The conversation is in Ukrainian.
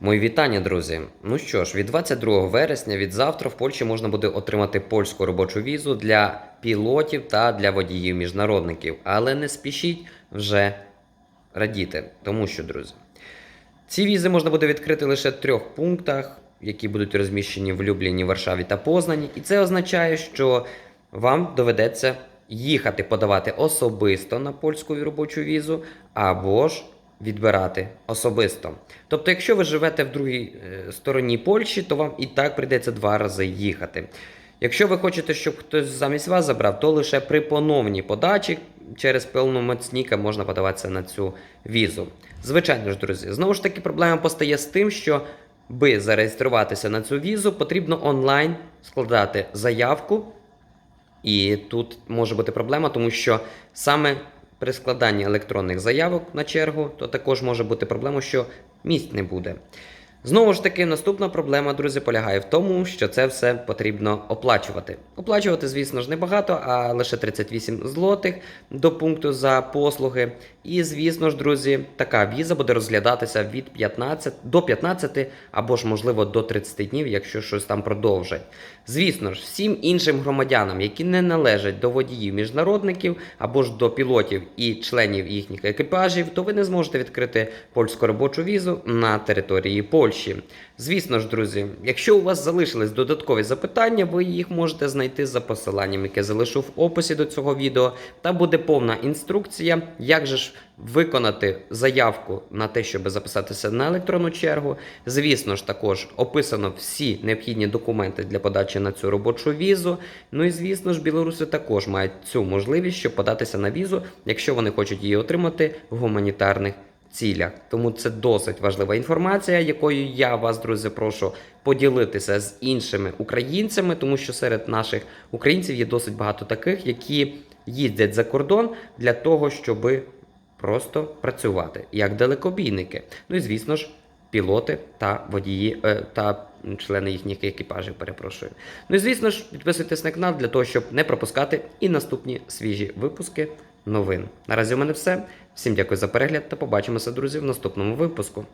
Мої вітання, друзі. Ну що ж, від 22 вересня від завтра в Польщі можна буде отримати польську робочу візу для пілотів та для водіїв міжнародників. Але не спішіть вже радіти, тому що, друзі, ці візи можна буде відкрити лише в трьох пунктах, які будуть розміщені в Любліні, Варшаві та Познані. І це означає, що вам доведеться їхати подавати особисто на польську робочу візу, або ж відбирати особисто. Тобто, якщо ви живете в другій е, стороні Польщі, то вам і так прийдеться два рази їхати. Якщо ви хочете, щоб хтось замість вас забрав, то лише при поновній подачі через повномацніка можна подаватися на цю візу. Звичайно ж, друзі, знову ж таки, проблема постає з тим, що би зареєструватися на цю візу, потрібно онлайн складати заявку. І тут може бути проблема, тому що саме при складанні електронних заявок на чергу, то також може бути проблема, що місць не буде. Знову ж таки, наступна проблема, друзі, полягає в тому, що це все потрібно оплачувати. Оплачувати, звісно ж, небагато, а лише 38 злотих до пункту за послуги. І, звісно ж, друзі, така віза буде розглядатися від 15 до 15 або ж, можливо, до 30 днів, якщо щось там продовжать. Звісно ж, всім іншим громадянам, які не належать до водіїв міжнародників або ж до пілотів і членів їхніх екіпажів, то ви не зможете відкрити польську робочу візу на території Польщі. Звісно ж, друзі, якщо у вас залишились додаткові запитання, ви їх можете знайти за посиланням, яке залишу в описі до цього відео. Та буде повна інструкція, як же ж виконати заявку на те, щоб записатися на електронну чергу. Звісно ж, також описано всі необхідні документи для подачі на цю робочу візу. Ну і звісно ж, білоруси також мають цю можливість, щоб податися на візу, якщо вони хочуть її отримати в гуманітарних цілях. Тому це досить важлива інформація, якою я вас, друзі, прошу поділитися з іншими українцями, тому що серед наших українців є досить багато таких, які їздять за кордон для того, щоби просто працювати як далекобійники. Ну і звісно ж, пілоти та водії е, та члени їхніх екіпажів. Перепрошую. Ну і звісно ж, підписуйтесь на канал для того, щоб не пропускати і наступні свіжі випуски новин. Наразі у мене все. Всім дякую за перегляд та побачимося, друзі, в наступному випуску.